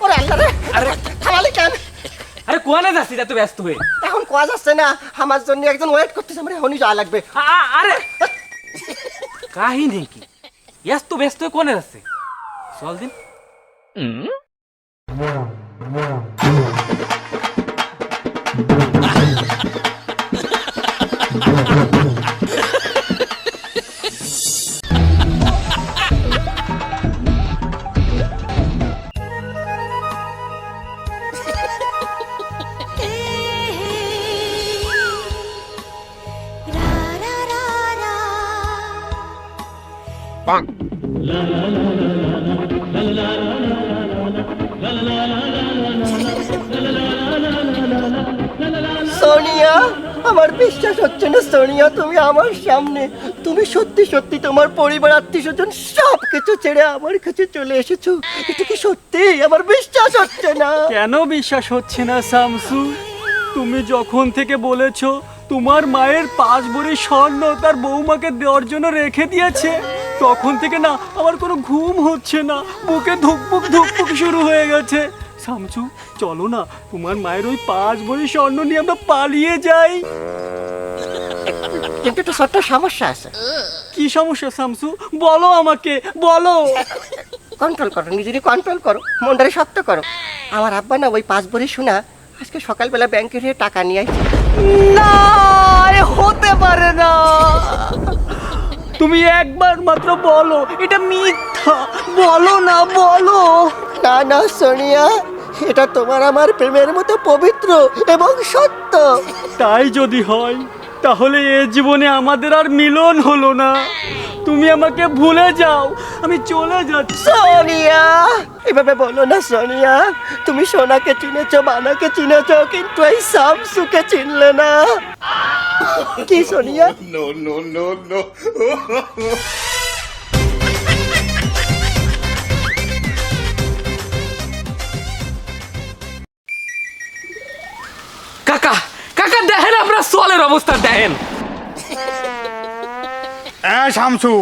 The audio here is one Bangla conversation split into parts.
ওরে আল্লাহ রে কোয়ানে এখন কোয়া যাচ্ছে না আমার একজন ওয়েট করতেছে আমার এখনই যাওয়া লাগবে আরে। কাহিনী কি? ব্যস্ত হয়ে যাচ্ছে? চল দিন। সোনিয়া আমার বিশ্বাস হচ্ছে না সোনিয়া তুমি আমার সামনে। তুমি সত্যি সত্যি তোমার পরিবার আত্মীয় স্বজন সব কিছু ছেড়ে আমার কাছে চলে এসেছ। এটা কি সত্যি? আমার বিশ্বাস হচ্ছে না। কেন বিশ্বাস হচ্ছে না শামসু তুমি যখন থেকে বলেছ তোমার মায়ের পাঁচ ভরি স্বর্ণ তার বৌমাকে দেওয়ার জন্য রেখে দিয়েছে। তখন থেকে না আমার কোনো ঘুম হচ্ছে না। বুকে ধুকপুক ধুকপুক শুরু হয়ে গেছে। শামসু চলো না তোমার মায়ের ওই পাঁচ ভরি স্বর্ণ নিয়ে আমরা পালিয়ে যাই। কিন্তু একটা ছোট্ট সমস্যা আছে। কি সমস্যা শামসু? বলো আমাকে বলো। কন্ট্রোল করো নিজেরই কন্ট্রোল করো মনটারে শক্ত করো। আমার আব্বা না ওই পাঁচ বড়ি শোনা আজকে সকালবেলা ব্যাংকে গিয়ে টাকা নিয়ে আসছে না হতে পারে না। তুমি একবার মাত্র বলো এটা মিথ্যা। বলো না বলো। না না সোনিয়া এটা তোমার আমার প্রেমের মতো পবিত্র এবং সত্য। তাই যদি হয় তাহলে এ জীবনে আমাদের আর মিলন হলো না। তুমি আমাকে ভুলে যাও। আমি চলে যাচ্ছি। সোনিয়া এভাবে বলো না সোনিয়া। তুমি সোনাকে চিনেছ বানাকে চিনেছ কিন্তু এই সামসুকে চিনলে না। কি সোনিয়া? কাকা অবস্থা দেখেন। এই শামসু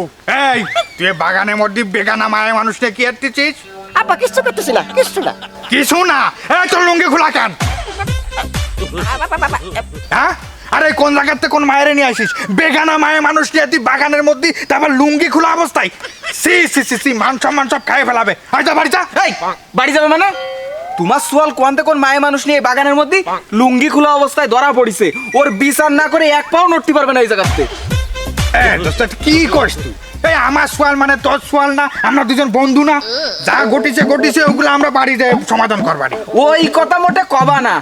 এই তুই বাগানের মধ্যে বেগানা মায়ের মানুষটা কি আব্বা কিচ্ছু করতেছি না কিচ্ছু না। কিছু না? এই তোর লুঙ্গি খোলা কেন? হ্যাঁ? আরে কোন জায়গাতে কোন মায়ের নিয়ে আসিস? বেগানা মায়ের মানুষ নিয়ে তুই বাগানের মধ্যে তারপর লুঙ্গি খোলা অবস্থায় সি সি সি সি মান সম্মান সব খাই ফেলাবে। আচ্ছা বাড়ি যা। এই বাড়ি যাবে মানে? তোমার সোয়াল কোয়ান্তে কোন মায়ে মানুষ নিয়ে বাগানের মধ্যে লুঙ্গি খোলা অবস্থায় ধরা পড়িছে? ওর বিচার না করে এক পাও নড়তে পারবে না এই জায়গাতে। কি তুই? এই আমার সোয়াল মানে তোর সোয়াল না আমরা দুজন বন্ধু না। যা ঘটিছে ঘটিছে ওগুলো আমরা বাড়িতে সমাধান করবানি। ওই কথা মোটে কবা না।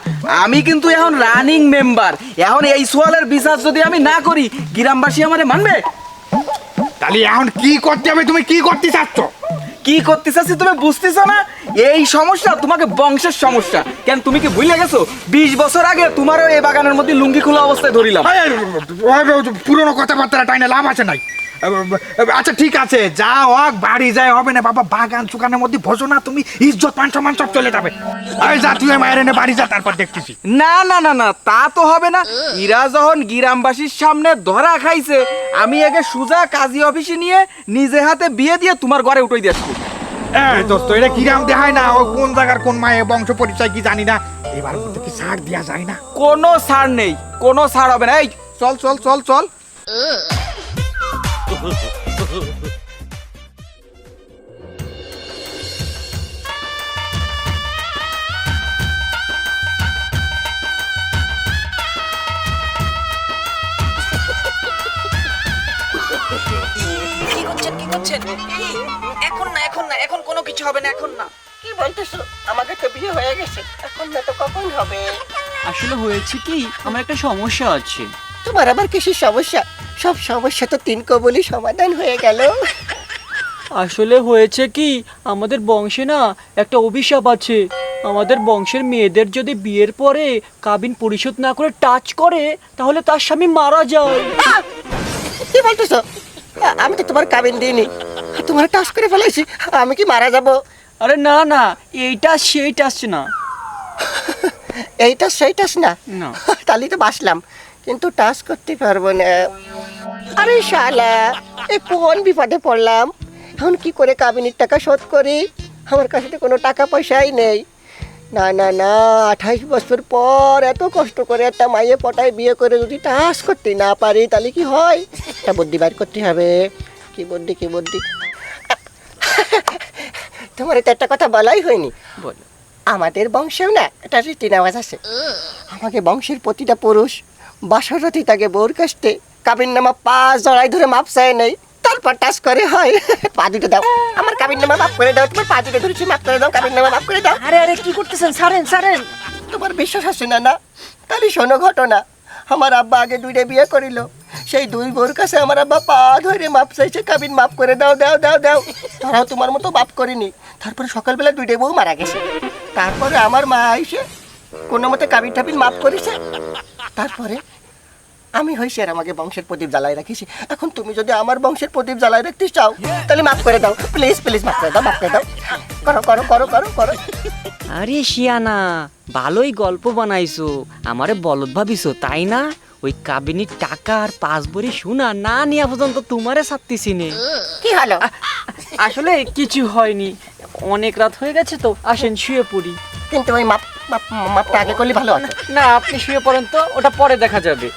আমি কিন্তু এখন রানিং মেম্বার এখন এই সোয়ালের বিচার যদি আমি না করি গ্রামবাসী আমারে মানবে? তাহলে এখন কি করতে হবে? তুমি কি করতে চাচ্ছ? কি করতে চাচ্ছি তুমি বুঝতেছো না? এই সমস্যা তোমাকে বংশের সমস্যা। কেন তুমি কি ভুলে গেছো? বিশ বছর আগে তোমারও এই বাগানের মধ্যে লুঙ্গি খোলা অবস্থায় ধরিলাম। পুরোনো কথাবার্তা টাইনে লাভ আছে নাই। আচ্ছা ঠিক আছে যা হোক বাড়ি যায় হবে না বাবা বাগান চুকানের মধ্যে ভোজো না তুমি ইজ্জত মান সম্মান সব চলে যাবে। এই যা তুই মায়ের এনে বাড়ি যা তারপর দেখতেছি। না না না না তা তো হবে না। ইরা যখন গ্রামবাসীর সামনে ধরা খাইছে আমি আগে সুজা কাজী অফিসে নিয়ে নিজে হাতে বিয়ে দিয়ে তোমার ঘরে উঠে দিয়ে। এই দোস্ত এটা কিরাম দেখায় না? ও কোন জায়গার কোন মায়ের বংশ পরিচয় কি জানি না। এবার কি ছাড় দেওয়া যায় না? কোনো ছাড় নেই কোনো ছাড় হবে না। এই চল চল চল চল। করছেন কি? এখন না এখন না এখন কোনো কিছু হবে না এখন না। কি বলতেছো? আমাকে তো বিয়ে হয়ে গেছে। এখন না তো কখন হবে? আসলে হয়েছে কি আমার একটা সমস্যা আছে। তোমার আবার কিসের সমস্যা? সব সমস্যা তো তিন কবলি সমাধান হয়ে গেল। আসলে হয়েছে কি আমাদের বংশে না একটা অভিশাপ আছে। আমাদের বংশের মেয়েদের যদি বিয়ের পরে কাবিন পরিশোধ না করে টাচ করে তাহলে তার স্বামী মারা যায়। কি বলতেছো? আমি তো তোমার কাবিন দিইনি। তোমার টাস করে ফেলাইছি আমি কি মারা যাব? আরে না না এইটা সেইটা আসছে না। এইটা সেইটাস না? না। তাহলে তো বাসলাম কিন্তু টাচ করতে পারব না। আরে শালা এ কোন বিপদে পড়লাম? এখন কি করে কাবিনীর টাকা শোধ করি? আমার কাছে তো কোনো টাকা পয়সাই নেই। না না না আঠাইশ বছর পর এত কষ্ট করে একটা মাইয়ে পটায় বিয়ে করে যদি টাস করতে না পারি তাহলে কি হয়? একটা বুদ্ধি বার করতে হবে। কি বুদ্ধি কি বুদ্ধি? তোমার তো একটা কথা বলাই হয়নি। বলো। আমাদের বংশেও না একটা রীতি নেওয়াজ আছে। আমাকে বংশের প্রতিটা পুরুষ বাসরতি তাকে বোর কাছতে কাবিন নামা পা জড়াই ধরে মাপ চায় নেই। টাচ করে হয়। পা দুটো দাও। আমার কাবিন নামা মাপ করে দাও। তোমার পা দুটো ধরেছি মাপ করে দাও কাবিন নামা মাপ করে দাও। আরে আরে কি করতেছেন? সারেন সারেন। তোমার বিশ্বাস আছে না না? তাহলে শোনো ঘটনা। আমার আব্বা আগে দুইটা বিয়ে করিল। সেই দুই বোর কাছে আমার আব্বা পা ধরে মাপ চাইছে কাবিন মাপ করে দাও দাও দাও দাও। তারাও তোমার মতো মাপ করিনি। তারপরে সকালবেলা দুইটা বউ মারা গেছে। তারপরে আমার মা এসে কোনো মতে কাবিন টাবিন মাপ করেছে। তারপরে আমি হয়েছি আর আমাকে বংশের প্রদীপ জ্বালাই রাখিছি এখন তুমি যদি আমার বংশের প্রদীপ জ্বালাই রাখতে চাও তাহলে মাফ করে দাও। প্লিজ প্লিজ মাফ করে দাও মাফ করে দাও। করো করো করো করো করো। আরে শিয়ানা ভালোই গল্প বানাইছো। আমারে বলদ ভাবিছো তাই না? ওই কাবিনীর টাকা আর পাঁচ বড়ি শোনা না নেওয়া পর্যন্ত তোমারে ছাড়তেছি নে। কি হলো? আসলে কিছু হয়নি। অনেক রাত হয়ে গেছে তো আসেন শুয়ে পড়ি। কিন্তু ওই মাপ মাপটা আগে করলে ভালো হতো। না আপনি শুয়ে পড়েন তো ওটা পরে দেখা যাবে।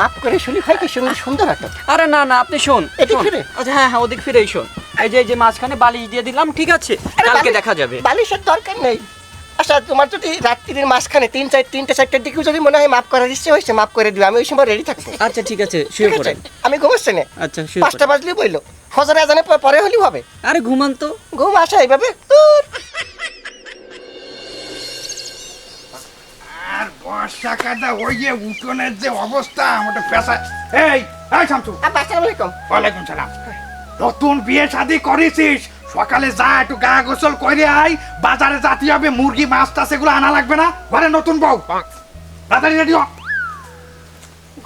মাপ করে শুনি হয় কি সুন্দর সুন্দর হতো। আরে না না আপনি শোন এদিক ফিরে? আচ্ছা হ্যাঁ হ্যাঁ ওদিক ফিরেই শোন। এই যে এই যে মাঝখানে বালিশ দিয়ে দিলাম ঠিক আছে? কালকে দেখা যাবে। বালিশের দরকার নেই। আচ্ছা তোমার যদি রাত্রির মাঝখানে তিন চার তিনটে চারটের দিকেও যদি মনে হয় মাপ করার ইচ্ছে হয়েছে মাপ করে দিও আমি ওই সময় রেডি থাকব। আচ্ছা ঠিক আছে শুয়ে পড়েন। আমি ঘুমাচ্ছি না। আচ্ছা পাঁচটা বাজলে বইলো। ফজর আজানে পরে হলেও হবে। আরে ঘুমান তো। ঘুম আসা এইভাবে। দূর। ওই যে উঠোনের যে অবস্থা আমাদের পেশা এই এই শামসু। আসসালামু আলাইকুম। ওয়ালাইকুম সালাম। নতুন বিয়ে শাদি করেছিস? সকালে যা একটু গা গোসল করে আই বাজারে জাতি হবে মুরগি মাছ টাছ এগুলো আনা লাগবে না। ঘরে নতুন বউ। তাড়াতাড়ি রেডি হ।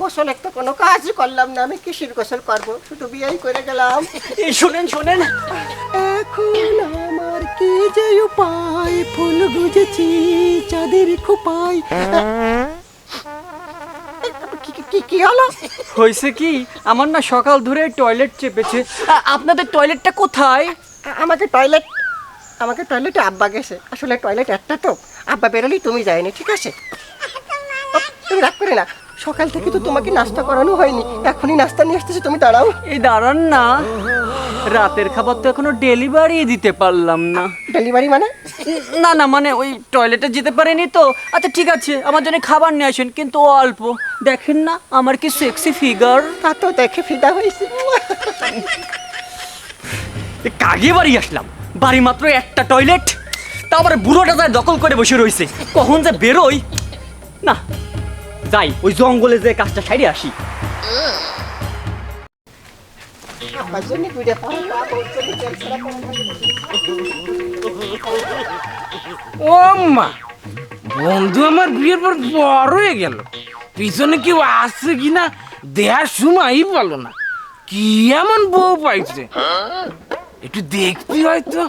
গোসল একটা কোনো কাজই করলাম না আমি কিসের গোসল করব? শুধু বিয়েই করে গেলাম। এই শোনেন শোনেন। এখন কি যে উপায়? ফুল গুজেছি চাঁদের খোপায়। কি- কি- কি কি হলো? হয়েছে কি? আমার না সকাল ধরে টয়লেট চেপেছে। আ- আপনাদের টয়লেটটা কোথায়? আমাকে টয়লেট আমাকে টয়লেটে আব্বা গেছে। আসলে টয়লেট একটা তো। আব্বা বেরোলেই তুমি যায়নি ঠিক আছে? ও, তুমি রাগ করে না। সকাল থেকে তো তোমাকে নাস্তা করানো হয়নি। এখনই নাস্তা নিয়ে আসতেছে তুমি দাঁড়াও। এই দাঁড়ান না। রাতের খাবার তো এখনও ডেলিভারি দিতে পারলাম না। ডেলিভারি মানে? না না মানে ওই টয়লেটে যেতে পারেনি তো। আচ্ছা ঠিক আছে আমার জন্য খাবার নিয়ে আসেন কিন্তু অল্প। দেখেন না আমার কি সেক্সি ফিগার তা তো দেখে ফিদা হয়েছে। কাগে বাড়ি আসলাম। বাড়ি মাত্র একটা টয়লেট তারপরে বুড়োটা যায় দখল করে বসে রয়েছে। কখন যে বেরোই না যাই ওই জঙ্গলে যে কাজটা সাইডে আসি। ও মা বন্ধু আমার বিয়ের পর বড় হয়ে গেল। পিছনে কেউ আসছে কিনা দেহার সময়ই বলো না। কি এমন বউ পাইছে? একটু দেখতে হয়তো।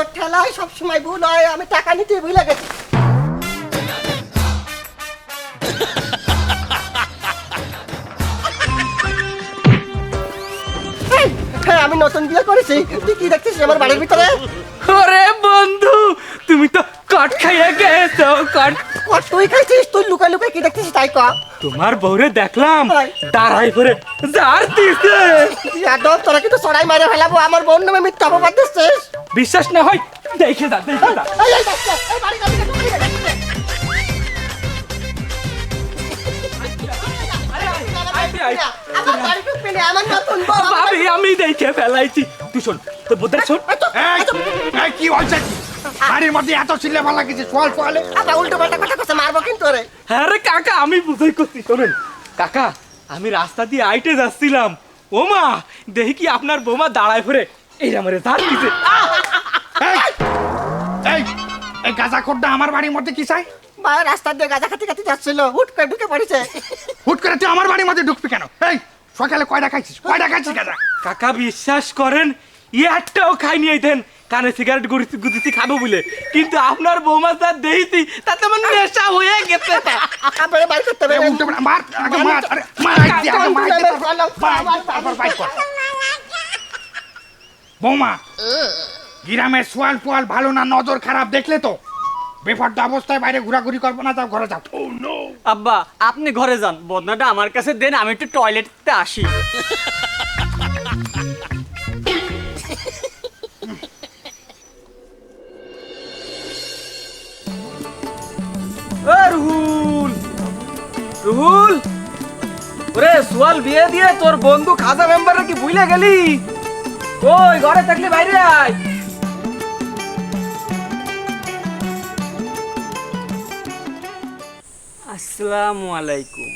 তারা ঠেলায় সবসময় ভুল হয় আমি টাকা নিতে ভুলে গেছি। হ্যাঁ আমি নতুন বিয়ে করেছি। তুই কি দেখছিস আমার বাড়ির ভিতরে? ওরে বন্ধু তুমি তো কট খাইয়া গেছো কট ও, তুই খাইছিস? তুই লুকাই লুকাই কি দেখছিস তাই কর তোমার বউরে দেখলাম। দাঁড়াই করে জার দিছে। যাদব তোরা কিন্তু সরাই মারে ফেলাবো। আমার বোন নামে মিথ্যা অপবাদ দিচ্ছিস। বিশ্বাস না হয়? দেখে যা দেখে যা। আমি দেখে ফেলাইছি। তুই শোন তোর বোধহয় শোন। এই এই কি হয়েছে? বাড়ির মধ্যে এত চিল্লে ভালো কিছু সোয়াল সোয়ালে? আবার উল্টো পাল্টা কথা কথা মারবো কিন্তু রে হ্যাঁ রে কাকা আমি বুঝাই করছি শোনেন। কাকা আমি রাস্তা দিয়ে আইটে যাচ্ছিলাম। ও মা দেখি কি আপনার বোমা দাঁড়ায় ফিরে এই আমারে ধার দিছে। এই, এই গাঁজা খোরটা আমার বাড়ির মধ্যে কি চাই মা রাস্তা দিয়ে গাঁজা খাতে খাতে যাচ্ছিল হুট করে ঢুকে পড়েছে হুট করে তুই আমার বাড়ির মধ্যে ঢুকবি কেন এই সকালে কয়টা খাইছিস কয়টা খাইছিস গাঁজা কাকা বিশ্বাস করেন ই একটাও খাইনি এই দেন কানে সিগারেট গুড়িতে গুদিতে খাব বলে কিন্তু আপনার বৌমা তার দেহিতি তাতে আমার নেশা হয়ে গেছে আপনারা বাইর করতে পাল্টা- মার আগে মার আরে মার আগে দিয়ে, আগে মার তারপর- মার, কর বৌমা গ্রামের সোয়াল পোয়াল ভালো না নজর খারাপ দেখলে তো? বেফার্দ অবস্থায় বাইরে ঘোরাঘুরি করব না তাও ঘরে যাও। আব্বা আপনি ঘরে যান বদনাটা আমার কাছে দেন আমি একটু টয়লেটতে আসি। রুহুল! রুহুল! ওরে সোয়াল বিয়ে দিয়ে তোর বন্ধু খাজা মেম্বারে কি ভুলে গেলি? ওই ঘরে থাকলে বাইরে আয়। আসসালামু আলাইকুম।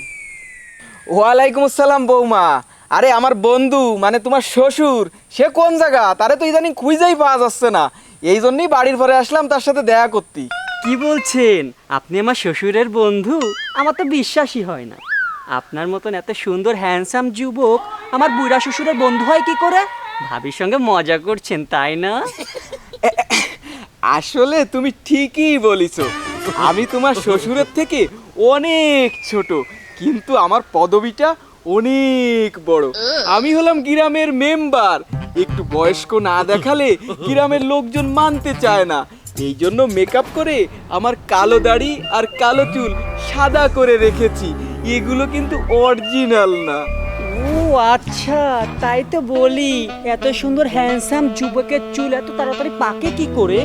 ওয়ালাইকুম আসসালাম বৌমা। আরে আমার বন্ধু মানে তোমার শ্বশুর সে কোন জায়গা? তারে তো ইদানিং খুঁজেই পাওয়া যাচ্ছে না। এই জন্যই বাড়ির পরে আসলাম তার সাথে দেখা করতে। কি বলছেন? আপনি আমার শ্বশুরের বন্ধু? আমার তো বিশ্বাসই হয় না। আপনার মতন এত সুন্দর হ্যান্ডসাম যুবক আমার বুড়া শ্বশুরের বন্ধু হয় কি করে? ভাবির সঙ্গে মজা করছেন তাই না? আসলে তুমি ঠিকই বলিছ। আমি তোমার শ্বশুরের থেকে অনেক ছোট, কিন্তু আমার পদবিটা অনেক বড়। আমি হলাম গ্রামের মেম্বার। একটু বয়স্ক না দেখালে গ্রামের লোকজন মানতে চায় না। এই জন্য মেকআপ করে আমার কালো দাড়ি আর কালো চুল সাদা করে রেখেছি। এগুলো কিন্তু অরিজিনাল না। ও আচ্ছা তাই তো বলি। এত সুন্দর হ্যান্ডসাম যুবকের চুল, এত তাড়াতাড়ি পাকে কি করে?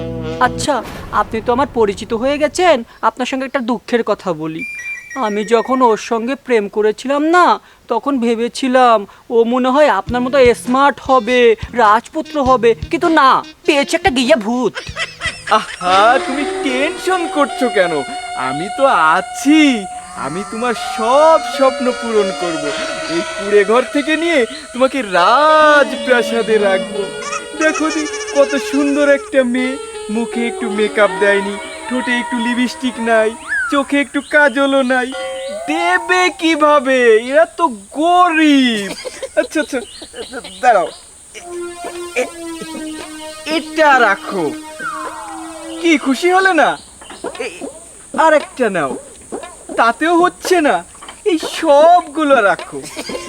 আচ্ছা আপনি তো আমার পরিচিত হয়ে গেছেন, আপনার সঙ্গে একটা দুঃখের কথা বলি। আমি যখন ওর সঙ্গে প্রেম করেছিলাম না, তখন ভেবেছিলাম, ও মনে হয় আপনার মতো স্মার্ট হবে, রাজপুত্র হবে, কিন্তু না, পেয়েছে একটা গিয়া ভূত। আহা, তুমি টেনশন করছ কেন? আমি তো আছি। আমি তোমার সব স্বপ্ন পূরণ করব। এই কুড়ে ঘর থেকে নিয়ে তোমাকে রাজপ্রাসাদে রাখব। দেখো দি, কত সুন্দর একটা মেয়ে। মুখে একটু মেকআপ দেয়নি, ঠোঁটে একটু লিপস্টিক নাই, চোখে একটু কাজলও নাই। দেবে কীভাবে? এরা তো গরিব। আচ্ছা আচ্ছা দাঁড়াও। এটা রাখো। কি খুশি হলে না? আরেকটা নাও। তাতেও হচ্ছে না। এই সবগুলো রাখো।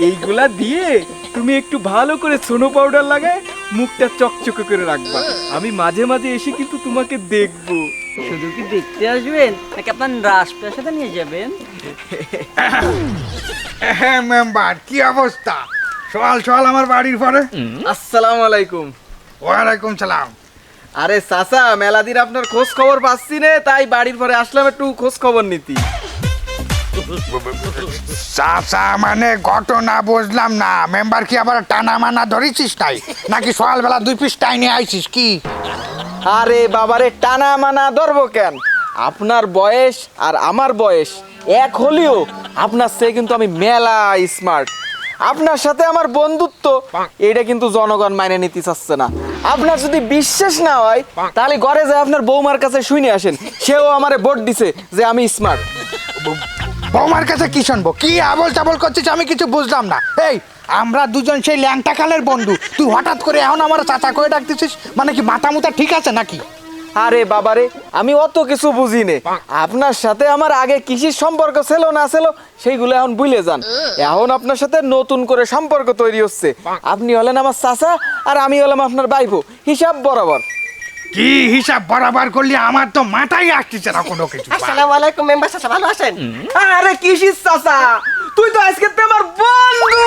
এইগুলা দিয়ে তুমি একটু ভালো করে সোনো পাউডার লাগায় মুখটা চকচকে করে রাখবা। আমি মাঝে মাঝে এসে কিন্তু তোমাকে দেখব। শুধু কি দেখতে আসবেন নাকি আপনার রাজপ্রাসাদে নিয়ে যাবেন? হ্যাঁ মেম্বার কি অবস্থা? সকাল সকাল আমার বাড়ির পরে? আসসালামু আলাইকুম। ওয়ালাইকুম সালাম। আরে চাচা মেলাদিন আপনার খোঁজ খবর পাচ্ছি না তাই বাড়ির পরে আসলাম একটু খোঁজ খবর নিতি। চাচা মানে ঘটনা বুঝলাম না। মেম্বার কি আবার টানা মানা ধরেছিস নাই? নাকি সকালবেলা দুই পিস টাইনে আইছিস কি? আরে বাবারে, টানা মানা ধরবো কেন? আপনার বয়স আর আমার বয়স এক হলেও আপনার সে কিন্তু আমি মেলা স্মার্ট আপনার সাথে আমার বন্ধুত্ব, এটা কিন্তু জনগণ মাইনে নিতে চাচ্ছে না। আপনার যদি বিশ্বাস না হয়, তাহলে ঘরে যায় আপনার বৌমার কাছে শুনে আসেন। সেও আমারে ভোট দিছে যে আমি স্মার্ট বৌমার কাছে কি শুনব? কি আবল চাবল করছিস আমি কিছু বুঝলাম না। এই, আমরা দুজন সেই ল্যাংটা কালের বন্ধু। তুই হঠাৎ করে এখন আমার চাচা করে ডাকতেছিস? মানে কি মাথা মুথা ঠিক আছে নাকি? আরে বাবারে, আমি অত কিছু বুঝি নে আপনার সাথে আমার আগে কৃষির সম্পর্ক ছিল না ছিল, সেইগুলো এখন ভুলে যান। এখন আপনার সাথে নতুন করে সম্পর্ক তৈরি হচ্ছে। আপনি হলেন আমার চাচা আর আমি হলাম আপনার বাইবো হিসাব বরাবর। কি হিসাব বরাবর করলি? আমার তো মাথায় আসতেছে না কোনো কিছু। আসসালামু আলাইকুম মেম্বার চাচা ভালো আছেন? আরে কিসির চাচা? তুই তো আজকে তো আমার বন্ধু।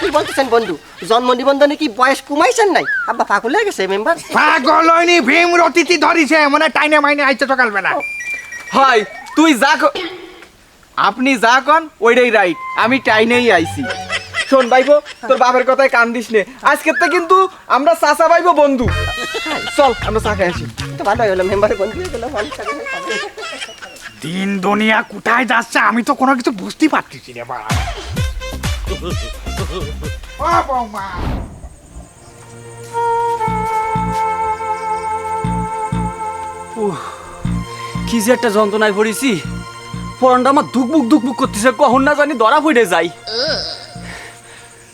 কি বলতেছেন বন্ধু? জন্ম নিবন্ধনে কি বয়স কমাইছেন নাই? আব্বা পাগল হয়ে গেছে মেম্বার। পাগল হয়নি ভীম রতিতি ধরিছে মানে টাইনে মাইনে আইছে সকালবেলা। হয় তুই যা আপনি যা কন ওইটাই রাইট আমি টাইনেই আইছি। শোন ভাইবো তোর বাপের কথায় কান দিস নে। আজকে তো কিন্তু আমরা চাচা ভাইবো বন্ধু। চল আমরা চা খাই আসি। তো ভালো হলো মেম্বারের বন্ধু হয়ে দিন দুনিয়া কোথায় যাচ্ছে আমি তো কোনো কিছু বুঝতেই পারতেছি রে উহ কি যে একটা যন্ত্রণায় পড়েছি পরনটা আমার দুকবুক দুকবুক করতেছে কখন না জানি ধরা পড়ে যাই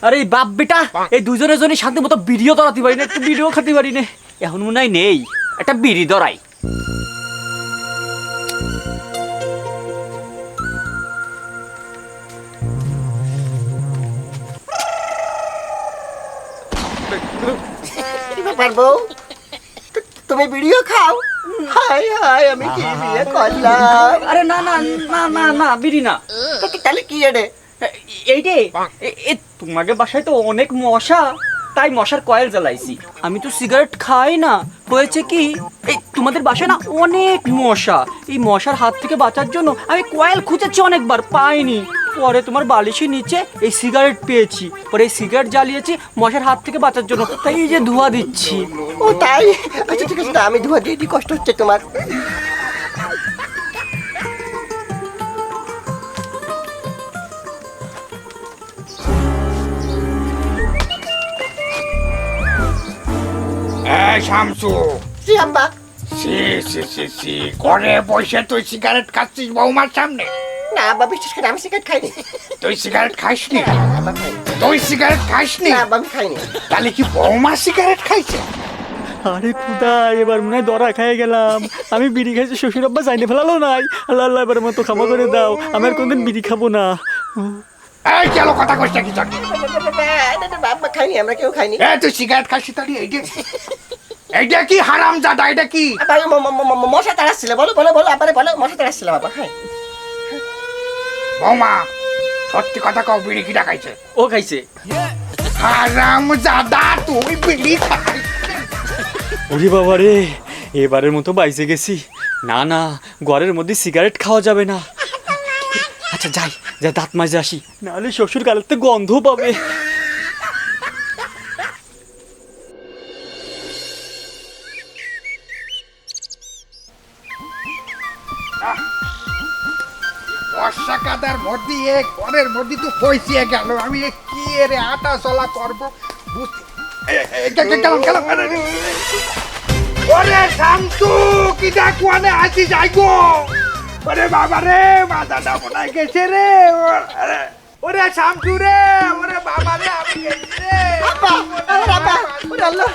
আরে এই বাপ বেটা এই দুজনের জন্য শান্তি মতো বিড়িও ধরাতে পারি না একটু বিড়িও খেতে পারি না। এখন মনে হয় নেই একটা বিড়ি তু- তুমি ভিডিও খাও? হাই হাই আমি কি বিয়ে করলাম? আরে না না না না না বিড়ি না। তাহলে কি এই রে এ তোমাকে বাসায় তো অনেক মশা, তাই মশার কয়েল জ্বালাইছি। আমি তো সিগারেট খাই না, হয়েছে কি? এই, তোমাদের বাসায় না অনেক মশা, এই মশার হাত থেকে বাঁচার জন্য আমি কয়েল খুঁজেছি অনেকবার, পাইনি। পরে তোমার বালিশের নিচে এই সিগারেট পেয়েছি, পরে এই সিগারেট জ্বালিয়েছি মশার হাত থেকে বাঁচার জন্য, তাই এই যে ধোঁয়া দিচ্ছি। ও, তাই? আচ্ছা ঠিক আছে আমি ধোয়া দিয়ে দিই, কষ্ট হচ্ছে তোমার। এই শামসু। জি আব্বা সি সি সি সি ঘরে বসে তুই সিগারেট খাচ্ছিস বৌমার সামনে? না আব্বা বিশেষ করে আমি সিগারেট খাইনি। তুই সিগারেট খাইসনি? আব্বা খাইনি। তুই সিগারেট খাইসনি? না আব্বা আমি খাইনি। তাহলে কি বৌমা সিগারেট খাইছে? আরে খুদা এবার মনে হয় দরা খেয়ে গেলাম। আমি বিড়ি খাইছি শ্বশুর আব্বা জাইনে ফেলালো নাই। আল্লাহ আল্লাহ এবার মতো ক্ষমা করে দাও। আমি আর কোনদিন বিড়ি খাব না। এই চলো কথা কইছ কি জানি আব্বা খাইনি আমরা কেউ খাইনি। এ তুই সিগারেট খাইছিস তাহলে এইটা এইটা কি হারাম জাদা এটা কি? মশা তাড়াচ্ছিল বলো বলো বলো আব্বারে বলো মশা তাড়াচ্ছিল বাবা হ্যাঁ। বৌমা সত্যি কথা কও বিড়ি কিটা খাইছে? ও খাইছে। হারাম জাদা তুই বিড়ি খাই ওরে বাবা রে এবারের মতো বাইসে গেছি। না না ঘরের মধ্যে সিগারেট খাওয়া যাবে না। আচ্ছা যাই যা দাঁত মাজে আসি। নাহলে শ্বশুর তো গন্ধ পাবে। বর্ষা কাদার এ ঘরের মধ্যে তো পয়সিয়ে গেল। আমি কি রে আটা চলা করব? বুঝতে গেলাম গেলাম। ওরে শান্তু কিটা কোয়ানে আসি যাই গো ওরে বাবা রে মাথাটা মনে গেছে রে। ওরে শান্তু রে ওরে বাবা রে আমি গেছি রে। আব্বা আব্বা ওরে আল্লাহ।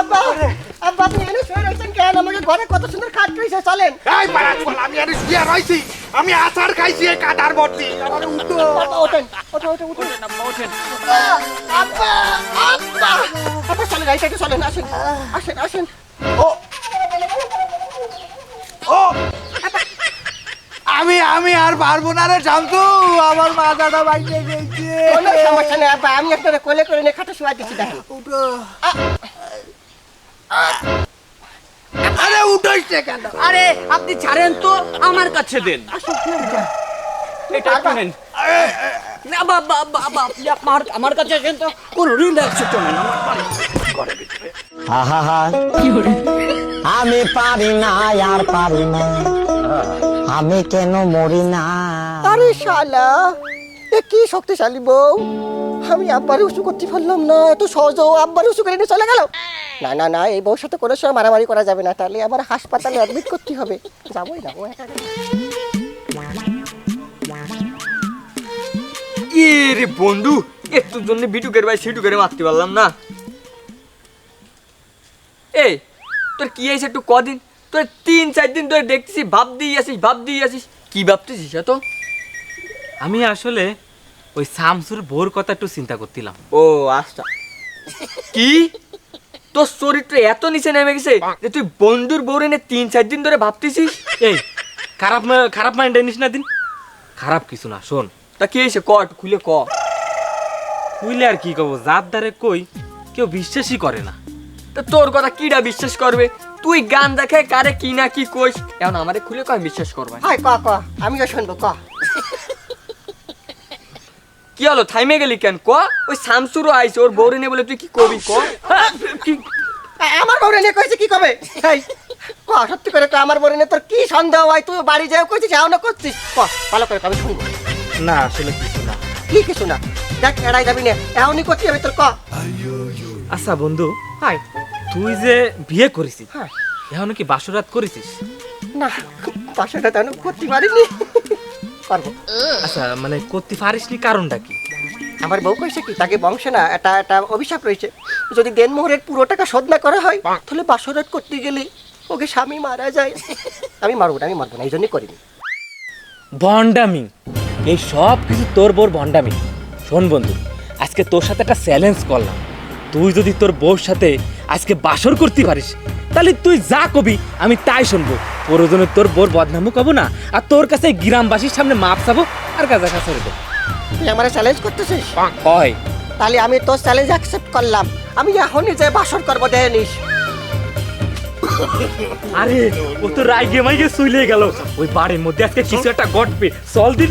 আব্বা আব্বা আপনি এনে শুয়ে রয়েছেন কেন? আমাকে ঘরে কত সুন্দর খাট রয়েছে চলেন। এই আমি আরে শুয়ে রইছি আমি আচার খাইছি এই কাদার মধ্যে আমার উঠো আব্বা ওঠেন ওঠেন ওঠেন ওঠেন। আব্বা আব্বা আব্বা আব্বা। চলেন এই সাইডে চলেন আসেন। আসেন আসেন। ও ও। আমি আমি আর পারব না রে শান্তু আমার মাথাটা বাইরে গেছে। কোনো সমস্যা নেই আব্বা আমি আপনারা কোলে করে নিয়ে খাটে শুয়ে দিচ্ছি দেখেন। আরে উঠাইছে কেন? আরে আপনি ছাড়েন তো আমার কাছে দেন। এটা একটু না বাবা বাবা আপনি আমার আমার কাছে আসেন তো। কোনো রিল্যাক্স তো নেন আমার বাড়ি। আহা আমি পারি না আর পারি না। আমি কেন মরি না? আরে শালা। এ কি শক্তিশালী বউ? আমি আব্বারে উঁচু করতে পারলাম না এত সহজ আব্বারে উঁচু করে নিয়ে চলে গেল। না না না এই বউর সাথে কোনো সময় মারামারি করা যাবে না তাহলে আবার হাসপাতালে অ্যাডমিট করতে হবে। যাবোই না রে বন্ধু একটুর জন্য বিটুকের ভাই সিটুকের মারতে পারলাম না। এই তোর কি হয়েছে একটু কদিন? তোর তিন চার দিন ধরে দেখতেছি ভাব দিয়ে আসিস ভাব দিয়ে আসিস। কি ভাবতেছিস এত? আমি আসলে ওই শামসুর বোর কথা একটু চিন্তা করছিলাম। ও আচ্ছা। কি? তোর চরিত্র এত নিচে নেমে গেছে যে তুই বন্ধুর বউরে নিয়ে তিন চার দিন ধরে ভাবতেছিস? এই খারাপ মা- খারাপ মাইন্ডে নিস না দিন। খারাপ কিছু না শোন। তা কি হয়েছে? ক একটু খুলে ক। বুঝলে আর কি কব যার দ্বারে কই কেউ বিশ্বাসই করে না। তা তোর কথা কিরা বিশ্বাস করবে? তুই গান দেখে কারে কি না কি কইস? এখন আমারে খুলে কয় বিশ্বাস করবে হাই ক ক। আমিও শুনব ক। কি হলো? থাইমে গেলি কেন? ক? ওই শামসুরও আইছে ওর বউরে নিয়ে বলে তুই কি কবি ক? হ্যাঁ, কি? আমার বউরে নিয়ে কইছে কি কবে? এই ক সত্যি করে ক আমার বউরে নিয়ে তোর কি সন্দেহ হয়? তুই বাড়ি যাও কইছিস যাও না করছিস? ক ভালো করে ক, আমি শুনব? না আসলে কিছু না। কি কিছু না? দেখ এড়াই যাবি না এমনই করছি আমি তোর ক। আচ্ছা বন্ধু হাই। তুই যে বিয়ে করেছিস হ্যাঁ। এখন কি বাসরাত করেছিস? না বাসাটা তেন করতে পারিনি। পারব। আচ্ছা মানে করতে পারিসনি কারণটা কি? আমার বউ কইছে কি তাকে বংশে না একটা একটা অভিশাপ রয়েছে। যদি দেনমোহরের পুরো টাকা শোধ না করা হয় তাহলে বাসরাত করতে গেলে ওকে স্বামী মারা যায়। আমি মারবো না আমি মারবো না এই জন্যই করিনি। ভণ্ডামি এই সব কিছু তোর বোর ভণ্ডামি শোন বন্ধু আজকে তোর সাথে একটা চ্যালেঞ্জ করলাম। তুই যদি তোর বউর সাথে আজকে বাসর করতে পারিস তাহলে তুই যা কবি আমি তাই শুনব। প্রয়োজনে তোর বোর বদনামও কব না আর তোর কাছে গ্রামবাসীর সামনে মাপ চাবো আর গাজা কাছে দেবো। তুই আমার চ্যালেঞ্জ করতেছিস? হয় তাহলে আমি তোর চ্যালেঞ্জ অ্যাকসেপ্ট করলাম। আমি এখনই যে বাসর করব দেয় নিস। আরে ও তো রাইগে মাইগে শুইলে গেল। ওই বাড়ির মধ্যে আজকে কিছু একটা ঘটবে। চল দিন।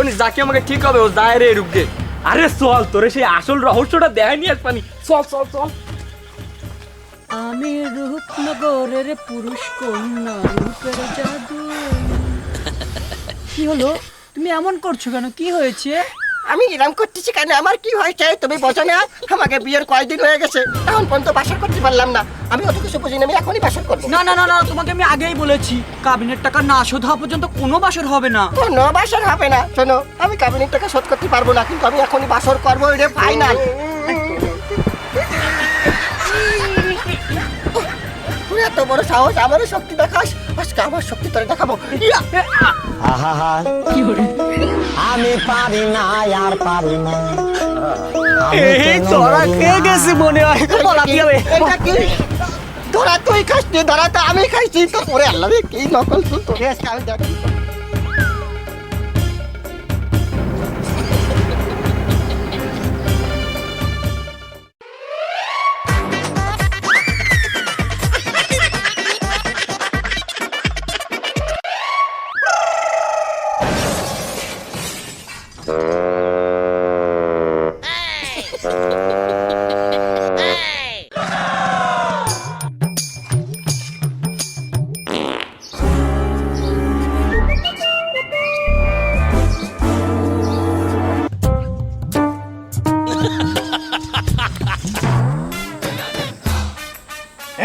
উনি যাকে আমাকে ঠিক হবে ও যায় রে রুগে আরে চল তোরে সেই আসল রহস্যটা দেখাই নিয়ে আসবানি চল চল চল। আমি রূপনগরের পুরুষ কন্যা রূপের জাদু কি হলো? তুমি এমন করছ কেন? কি হয়েছে? আমি এরম করতেছি কেন? আমার কি হয়েছে? তুমি বোঝো না? আমাকে বিয়ের কয়েকদিন হয়ে গেছে। এখন পর্যন্ত বাসর করতে পারলাম না। আমি অত কিছু বুঝি না আমি এখনই বাসর করব। না না না না তোমাকে আমি আগেই বলেছি কাবিনের টাকা না শোধ হওয়া পর্যন্ত কোনো বাসর হবে না। কোনো বাসর হবে না। শোনো আমি কাবিনের টাকা শোধ করতে পারব না কিন্তু আমি এখনই বাসর করব এটা ফাইনাল এত বড় সাহস আমারও শক্তি দেখাস? আজকে আমার শক্তি তোরে দেখাবো। আহা আমি পারি না আর পারি না। তোরা খেয়ে না? গেছে মনে হয়। ধরা তুই খাস ধরা তো আমি খাইছি তো পরে আল্লাহ কি নকল তুই? তোরে আজকে আমি দেখি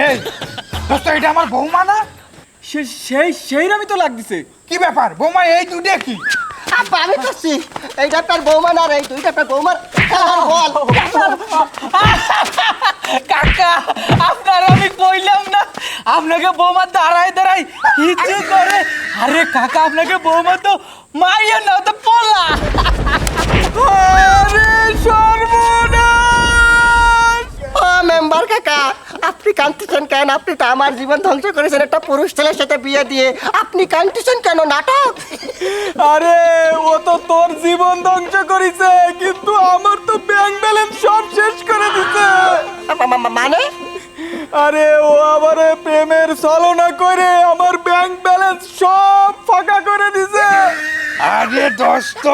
এই দোস্ত এটা আমার বৌমা না? সেই সেই সেই আমি তো লাগতেছে। কি ব্যাপার? বৌমা এই দুটো কি? আব্বা আমি করছি এইটা তার বৌমা না রে দুইটা তার বৌমার বল। কাকা আপনার আমি কইলাম না আপনাকে বৌমা দাঁড়ায় দাঁড়ায় হিচু করে। আরে কাকা আপনাকে বৌমা তো মাইয়া না তো পোলা। আরে সর্বনাশ! ও মেম্বার কাকা আপনি কাঁদতেছেন কেন? আপনি তো আমার জীবন ধ্বংস করেছেন। একটা পুরুষ ছেলের সাথে বিয়ে দিয়ে আপনি কাঁদতেছেন কেন? নাটক? আরে ও তো তোর জীবন ধ্বংস করেছে কিন্তু আমার তো ব্যাংক ব্যালেন্স সব শেষ করে দিছে। মানে? আরে ও আমার প্রেমের ছলনা করে আমার ব্যাংক ব্যালেন্স সব ফাঁকা করে দিছে। আরে দোস্ত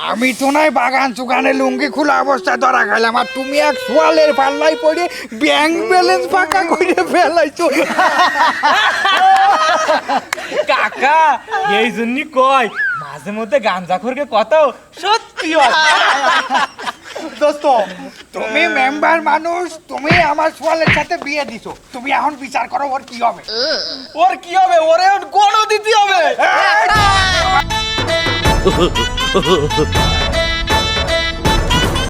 আমি তো নয় বাগান চুগানে লুঙ্গি খোলা অবস্থায় ধরা গেলাম আর তুমি এক সোয়ালের পাল্লাই পড়ে ব্যাংক ব্যালেন্স ফাঁকা করে ফেলাইছো। কাকা এই জন্যই কয় মাঝে মধ্যে গাঞ্জাখোরকে কত সত্যি দোস্ত তুমি মেম্বার মানুষ তুমি আমার সোয়ালের সাথে বিয়ে দিছো তুমি এখন বিচার করো ওর কি হবে। ওর কি হবে? ওরে গণ দিতে হবে। 呵呵呵呵呵呵